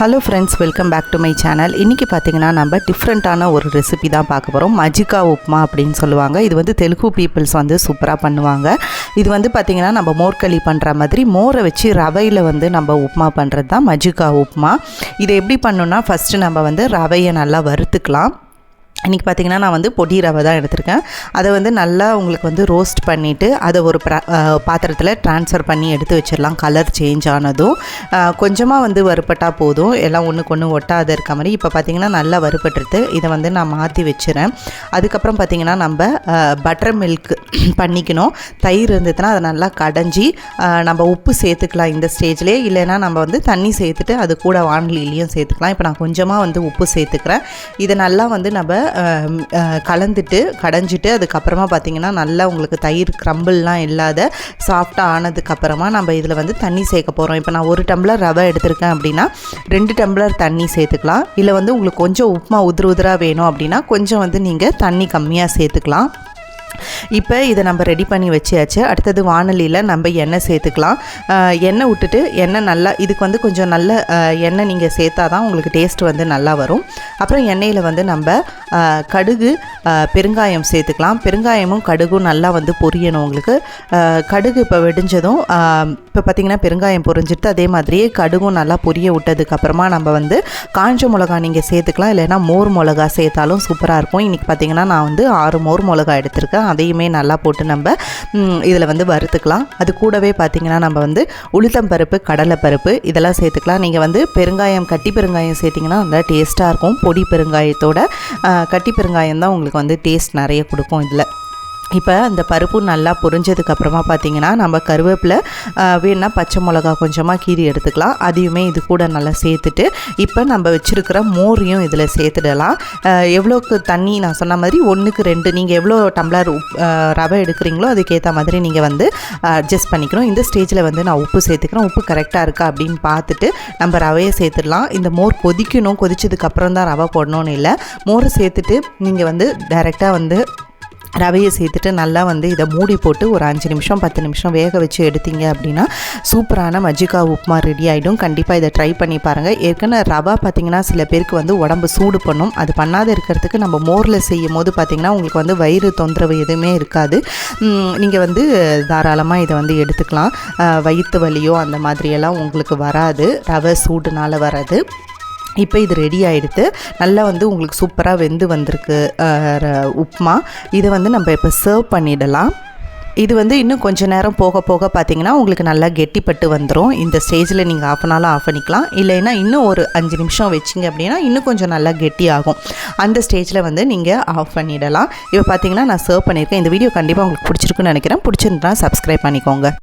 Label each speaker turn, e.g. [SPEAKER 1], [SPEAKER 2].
[SPEAKER 1] Hello friends welcome back to my channel இன்றைக்கி பார்த்தீங்கன்னா நம்ம டிஃப்ரெண்ட்டான ஒரு ரெசிபி தான் பார்க்க போகிறோம் மஜிகா உப்மா அப்படின்னு சொல்லுவாங்க. இது வந்து தெலுங்கு பீப்புள்ஸ் வந்து சூப்பராக பண்ணுவாங்க. இது வந்து பார்த்திங்கன்னா நம்ம மோர்களி பண்ணுற மாதிரி மோரை வச்சு ரவையில் வந்து நம்ம உப்மா பண்ணுறது தான் மஜிகா உப்மா. இதை எப்படி பண்ணணுன்னா ஃபஸ்ட்டு நம்ம வந்து ரவையை நல்லா வறுத்துக்கலாம். இன்றைக்கி பார்த்தீங்கன்னா நான் வந்து பொடி ரவை தான் எடுத்திருக்கேன். அதை வந்து நல்லா உங்களுக்கு வந்து ரோஸ்ட் பண்ணிவிட்டு அதை ஒரு ப்ரா பாத்திரத்தில் ட்ரான்ஸ்ஃபர் பண்ணி எடுத்து வச்சிடலாம். கலர் சேஞ்ச் ஆனதும் கொஞ்சமாக வந்து வறுப்பட்டால் போதும். எல்லாம் ஒன்றுக்கு ஒன்று ஒட்டாத இருக்க மாதிரி. இப்போ பார்த்தீங்கன்னா நல்லா வறுப்பட்டுருது இதை வந்து நான் மாற்றி வச்சுறேன். அதுக்கப்புறம் பார்த்தீங்கன்னா நம்ம பட்டர் மில்க் பண்ணிக்கணும். தயிர் இருந்ததுன்னா அதை நல்லா கடைஞ்சி நம்ம உப்பு சேர்த்துக்கலாம் இந்த ஸ்டேஜ்லேயே இல்லைன்னா நம்ம வந்து தண்ணி சேர்த்துட்டு அது கூட வானலிலையும் சேர்த்துக்கலாம். இப்போ நான் கொஞ்சமாக வந்து உப்பு சேர்த்துக்கிறேன். இதை நல்லா வந்து நம்ம கலந்துட்டு கடைஞ்சிட்டு அதுக்கப்புறமா பார்த்திங்கன்னா நல்லா உங்களுக்கு தயிர் க்ரம்பிள்லாம் இல்லாத சாஃப்டாக ஆனதுக்கப்புறமா நம்ம இதில் வந்து தண்ணி சேர்க்க போகிறோம் இப்போ நான் ஒரு டம்ளர் ரவை எடுத்திருக்கேன் அப்படின்னா ரெண்டு டம்ளர் தண்ணி சேர்த்துக்கலாம். இல்லை வந்து உங்களுக்கு கொஞ்சம் உப்புமா உதிர உதிராக வேணும் அப்படின்னா கொஞ்சம் வந்து நீங்கள் தண்ணி கம்மியாக சேர்த்துக்கலாம். இப்போ இதை நம்ம ரெடி பண்ணி வச்சியாச்சு அடுத்தது வானலியில் நம்ம எண்ணெய் சேர்த்துக்கலாம். எண்ணெய் விட்டுட்டு எண்ணெய் நல்லா இதுக்கு வந்து கொஞ்சம் நல்ல எண்ணெய் நீங்கள் சேர்த்தா தான் உங்களுக்கு டேஸ்ட் வந்து நல்லா வரும். அப்புறம் எண்ணெயில் வந்து நம்ம கடுகு பெருங்காயம் சேர்த்துக்கலாம். பெருங்காயமும் கடுகும் நல்லா வந்து பொரியணும் உங்களுக்கு. கடுகு இப்போ வெடிஞ்சதும் இப்போ பார்த்திங்கன்னா பெருங்காயம் பொரிஞ்சிட்டு அதே மாதிரியே கடுகும் நல்லா பொரிய விட்டதுக்கப்புறமா நம்ம வந்து காஞ்ச மிளகா நீங்கள் சேர்த்துக்கலாம். இல்லைன்னா மோர் மிளகா சேர்த்தாலும் சூப்பராக இருக்கும். இன்றைக்கி பார்த்திங்கன்னா நான் வந்து ஆறு மோர் மிளகா எடுத்திருக்கேன். அதையுமே நல்லா போட்டு நம்ம இதில் வந்து வறுத்துக்கலாம். அது கூடவே பார்த்திங்கன்னா நம்ம வந்து உளுத்தம்பருப்பு கடலைப்பருப்பு இதெல்லாம் சேர்த்துக்கலாம். நீங்கள் வந்து பெருங்காயம் கட்டி பெருங்காயம் சேர்த்திங்கன்னா நல்லா டேஸ்ட்டாக இருக்கும். பொடி பெருங்காயத்தோட கட்டி பெருங்காயம் தான் உங்களுக்கு வந்து டேஸ்ட் நிறைய கொடுக்கும் இதில். இப்போ அந்த பருப்பு நல்லா பொரிஞ்சதுக்கப்புறமா பார்த்தீங்கன்னா நம்ம கருவேப்பிலை வேணால் பச்சை மிளகா கொஞ்சமாக கீரி எடுத்துக்கலாம். அதையுமே இது கூட நல்லா சேர்த்துட்டு இப்போ நம்ம வச்சுருக்கிற மோரையும் இதில் சேர்த்துடலாம். எவ்வளோக்கு தண்ணி நான் சொன்ன மாதிரி ஒன்றுக்கு ரெண்டு நீங்கள் எவ்வளோ டம்ளர் ரவை எடுக்கிறீங்களோ அதுக்கேற்ற மாதிரி நீங்கள் வந்து அட்ஜஸ்ட் பண்ணிக்கணும். இந்த ஸ்டேஜில் வந்து நான் உப்பு சேர்த்துக்கிறேன். உப்பு கரெக்டாக இருக்கா அப்படின்னு பார்த்துட்டு நம்ம ரவையை சேர்த்துடலாம். இந்த மோர் கொதிக்கணும். கொதிச்சதுக்கப்புறம் தான் ரவை போடணும்னு இல்லை. மோரை சேர்த்துட்டு நீங்கள் வந்து டைரெக்டாக வந்து ரவையை சேர்த்துட்டு நல்லா வந்து இதை மூடி போட்டு ஒரு அஞ்சு நிமிஷம் பத்து நிமிஷம் வேக வச்சு எடுத்தீங்க அப்படின்னா சூப்பரான மஜிகா உப்புமா ரெடி ஆகிடும் கண்டிப்பாக இதை ட்ரை பண்ணி பாருங்கள் ஏற்கனவே ரவா பார்த்திங்கன்னா சில பேருக்கு வந்து உடம்பு சூடு பண்ணும். அது பண்ணாத இருக்கிறதுக்கு நம்ம மோரில் செய்யும் போது பார்த்திங்கன்னா உங்களுக்கு வந்து வயிறு தொந்தரவு எதுவுமே இருக்காது. நீங்கள் வந்து தாராளமாக இதை வந்து எடுத்துக்கலாம். வயிற்று வலியோ அந்த மாதிரியெல்லாம் உங்களுக்கு வராது. ரவை சூடுனால் வராது. இப்போ இது ரெடி ஆகிடுது நல்லா வந்து உங்களுக்கு சூப்பராக வெந்து வந்திருக்கு உப்மா இதை வந்து நம்ம இப்போ சர்வ் பண்ணிடலாம். இது வந்து இன்னும் கொஞ்சம் நேரம் போக போக பார்த்தீங்கன்னா உங்களுக்கு நல்லா கெட்டிப்பட்டு வந்துடும் இந்த ஸ்டேஜில் நீங்கள் ஆஃப் அனாலும் ஆஃப் பண்ணிக்கலாம். இல்லைன்னா இன்னும் ஒரு அஞ்சு நிமிஷம் வச்சிங்க அப்படின்னா இன்னும் கொஞ்சம் நல்லா கெட்டி ஆகும். அந்த ஸ்டேஜில் வந்து நீங்கள் ஆஃப் பண்ணிடலாம். இப்போ பார்த்தீங்கன்னா நான் சர்வ் பண்ணியிருக்கேன். இந்த வீடியோ கண்டிப்பாக உங்களுக்கு பிடிச்சிருக்குன்னு நினைக்கிறேன். பிடிச்சிருந்தா சப்ஸ்கிரைப் பண்ணிக்கோங்க.